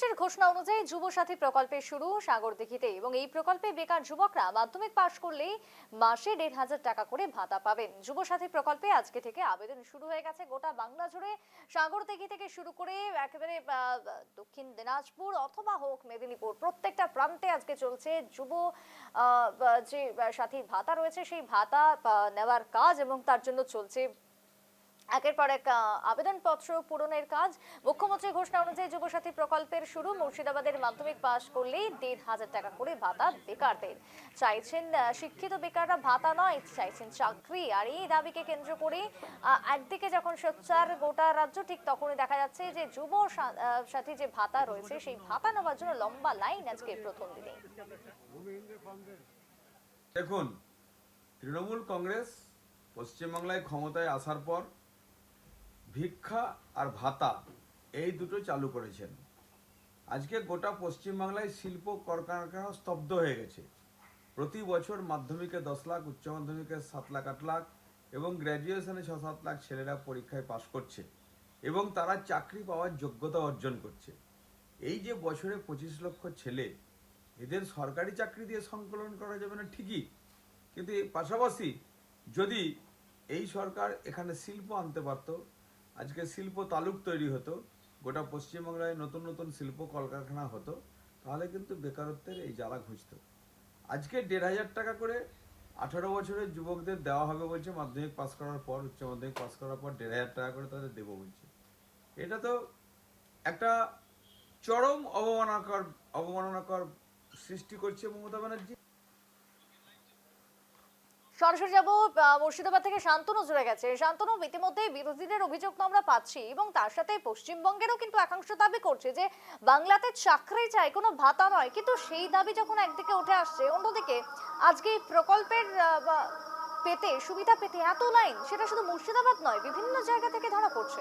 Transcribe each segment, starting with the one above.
মুখ্যমন্ত্রীর ঘোষণা অনুযায়ী যুব সাথী প্রকল্পের শুরু সাগরদিঘিতে এবং এই প্রকল্পে বেকার যুবকরা মাধ্যমিক পাশ করলেই মাসে দেড় হাজার টাকা করে ভাতা পাবেন। যুব সাথী প্রকল্পে আজকে থেকে আবেদন শুরু হয়ে গেছে গোটা বাংলা জুড়ে। সাগরদিঘি থেকে শুরু করে একেবারে দক্ষিণ দিনাজপুর অথবা হোক মেদিনীপুর প্রত্যেকটা প্রান্তে আজকে চলছে যুব যে সাথী ভাতা রয়েছে সেই ভাতা নেওয়ার কাজ এবং তার জন্য চলছে একের পর এক আবেদনপত্র পূরণের কাজ। মুখ্যমন্ত্রীর ঘোষণা অনুযায়ী যুবসাথী প্রকল্পের শুরু মুর্শিদাবাদের মাধ্যমিক পাশ করলেই দেড় হাজার টাকা করে ভাতা বেকারদের। চাইছেন শিক্ষিত বেকাররা ভাতা নয়, চাইছেন চাকরি। আর এই দাবিকে কেন্দ্র করে একদিকে যখন সোচ্চার গোটা রাজ্য, ঠিক তখনই দেখা যাচ্ছে যে যুব সাথী যে ভাতা রয়েছে, সেই ভাতা নেওয়ার জন্য লম্বা লাইন আজকে প্রথম দিনে। দেখুন, তৃণমূল কংগ্রেস পশ্চিমবাংলায় ক্ষমতায় আসার পর ভিক্ষা আর ভাতা এই দুটো চালু করেছেন। আজকে গোটা পশ্চিমবাংলায় শিল্প কলকারখানা স্তব্ধ হয়ে গেছে। প্রতি বছর মাধ্যমিকে দশ লাখ, উচ্চ মাধ্যমিকে সাত লাখ, আট লাখ এবং গ্র্যাজুয়েশনে ছ সাত লাখ ছেলেরা পরীক্ষায় পাশ করছে এবং তারা চাকরি পাওয়ার যোগ্যতা অর্জন করছে। এই যে বছরে পঁচিশ লক্ষ ছেলে, এদের সরকারি চাকরি দিয়ে সংকলন করা যাবে না ঠিকই, কিন্তু পাশাপাশি যদি এই সরকার এখানে শিল্প আনতে পারত আজকে শিল্প তালুক তৈরি হতো, গোটা পশ্চিমবাংলায় নতুন নতুন শিল্প কলকারখানা হতো, তাহলে কিন্তু বেকারত্বের এই জ্বালা ঘুষত আজকে দেড় হাজার টাকা করে আঠারো বছরের যুবকদের দেওয়া হবে বলছে, মাধ্যমিক পাস করার পর, উচ্চ মাধ্যমিক পাস করার পর দেড় হাজার টাকা করে তাদের দেবো বলছে। এটা তো একটা চরম অবমাননাকর অবমাননাকর সৃষ্টি করছে মমতা ব্যানার্জি। সরাসরি যাব মুর্শিদাবাদ থেকে শান্তনু জুড়ে গেছে। শান্তনু ইতিমধ্যে বিরোধীদের অভিযোগ তো আমরা পাচ্ছি এবং তার সাথে পশ্চিমবঙ্গেরও কিন্তু একাংশ দাবি করছে যে বাংলাতে চাকরি চাই, কোনো ভাতা নয়। কিন্তু সেই দাবি যখন একদিকে উঠে আসছে, অন্যদিকে আজকে এই প্রকল্পের পেতে, সুবিধা পেতে এত লাইন, সেটা শুধু মুর্শিদাবাদ নয়, বিভিন্ন জায়গা থেকে ধরা পড়ছে।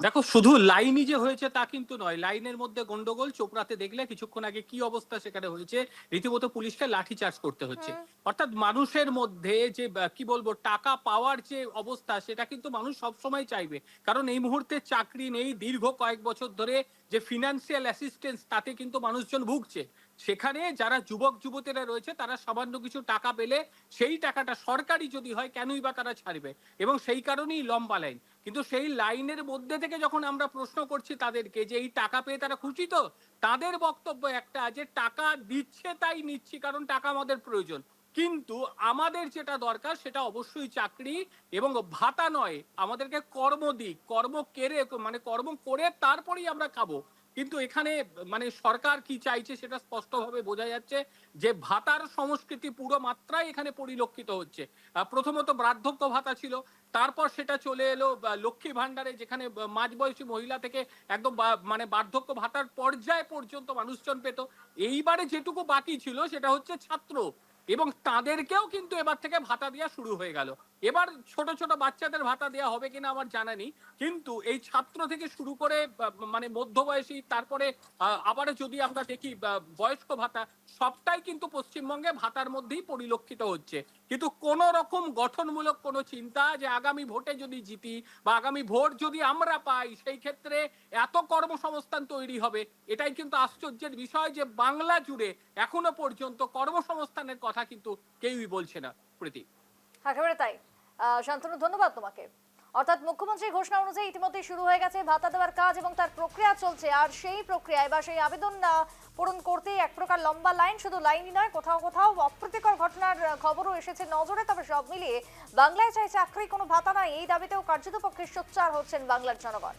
দেখো শুধু লাইনই যে হয়েছে তা কিন্তু নয়। লাইনের মধ্যে গন্ডগোল চোপড়াতে দেখলে কিছুক্ষণ আগে কি অবস্থা সেখানে হয়েছে রীতিমতো পুলিশকে লাঠি চার্জ করতে হচ্ছে। অর্থাৎ মানুষের মধ্যে যে কি বলব টাকা পাওয়ার যে অবস্থা সেটা কিন্তু মানুষ সবসময় চাইবে। কারণ এই মুহূর্তে চাকরি নেই দীর্ঘ কয়েক বছর ধরে যে ফিনান্সিয়াল অ্যাসিস্ট্যান্স তাতে কিন্তু মানুষজন ভুগছে। সেখানে যারা যুবক যুবতীরা রয়েছে তারা সামান্য কিছু টাকা পেলে সেই টাকাটা সরকারি যদি হয় কেনই বা তারা ছাড়বে? এবং সেই কারণেই লম্বা লাইন। কিন্তু সেই লাইনের মধ্যে থেকে যখন আমরা প্রশ্ন করছি তাদেরকে যে এই টাকা পেয়ে তারা খুশি তো, তাদের বক্তব্য একটা যে টাকা দিচ্ছে তাই নিচ্ছি, কারণ টাকা আমাদের প্রয়োজন। কিন্তু আমাদের যেটা দরকার সেটা অবশ্যই চাকরি এবং ভাতা নয়। আমাদেরকে কর্ম দিক, কর্ম কেড়ে মানে কর্ম করে তারপরেই আমরা খাব। কিন্তু এখানে মানে সরকার কি চাইছে সেটা স্পষ্টভাবে বোঝা যাচ্ছে যে ভাতার সংস্কৃতি পুরো মাত্রায় এখানে পরিলক্ষিত হচ্ছে। প্রথমত বার্ধক্য ভাতা ছিল, তারপর সেটা চলে এলো লক্ষ্মী ভাণ্ডারে যেখানে মাঝবয়সী মহিলা থেকে একদম মানে বার্ধক্য ভাতার পর্যায় পর্যন্ত মানুষজন পেত। এইবারে যেটুকু বাকি ছিল সেটা হচ্ছে ছাত্র। এবং তাদেরকেও কিন্তু এবার থেকে ভাতা দেওয়া শুরু হয়ে গেল। এবার ছোট ছোট বাচ্চাদের ভাতা দেওয়া হবে কিনা আমার জানা নেই। কিন্তু এই ছাত্র থেকে শুরু করে মানে মধ্যবয়সী, তারপরে আবার যদি আমরা দেখি বয়স্ক ভাতা, সবটাই কিন্তু পশ্চিমবঙ্গে ভাতার মধ্যেই পরিলক্ষিত হচ্ছে। কিন্তু কোন রকম গঠনমূলক কোনো চিন্তা যে আগামী ভোটে যদি জিতি বা আগামী ভোট যদি আমরা পাই, সেই ক্ষেত্রে এত কর্মসংস্থান তৈরি হবে, এটাই কিন্তু আশ্চর্যের বিষয় যে বাংলা জুড়ে এখনও পর্যন্ত কর্মসংস্থানের কথা কিন্তু কেউই বলছে না, প্রীতি। একেবারে তাই। শান্তনু, ধন্যবাদ তোমাকে। অর্থাৎ মুখ্যমন্ত্রীর ঘোষণা অনুযায়ী ইতিমধ্যে শুরু হয়ে গেছে ভাতা দেওয়ার কাজ এবং তার প্রক্রিয়া চলছে, আর সেই প্রক্রিয়ায় বা সেই আবেদন পূরণ করতে এক প্রকার লম্বা লাইন, শুধু লাইনই নয়, কোথাও কোথাও অপ্রীতিকর ঘটনার খবরও এসেছে নজরে, তবে সব মিলিয়ে বাংলায় চাই চাকরি, কোনো ভাতা নাই, এই দাবিতেও কার্যত পক্ষে সোচ্চার হচ্ছেন বাংলার জনগণ।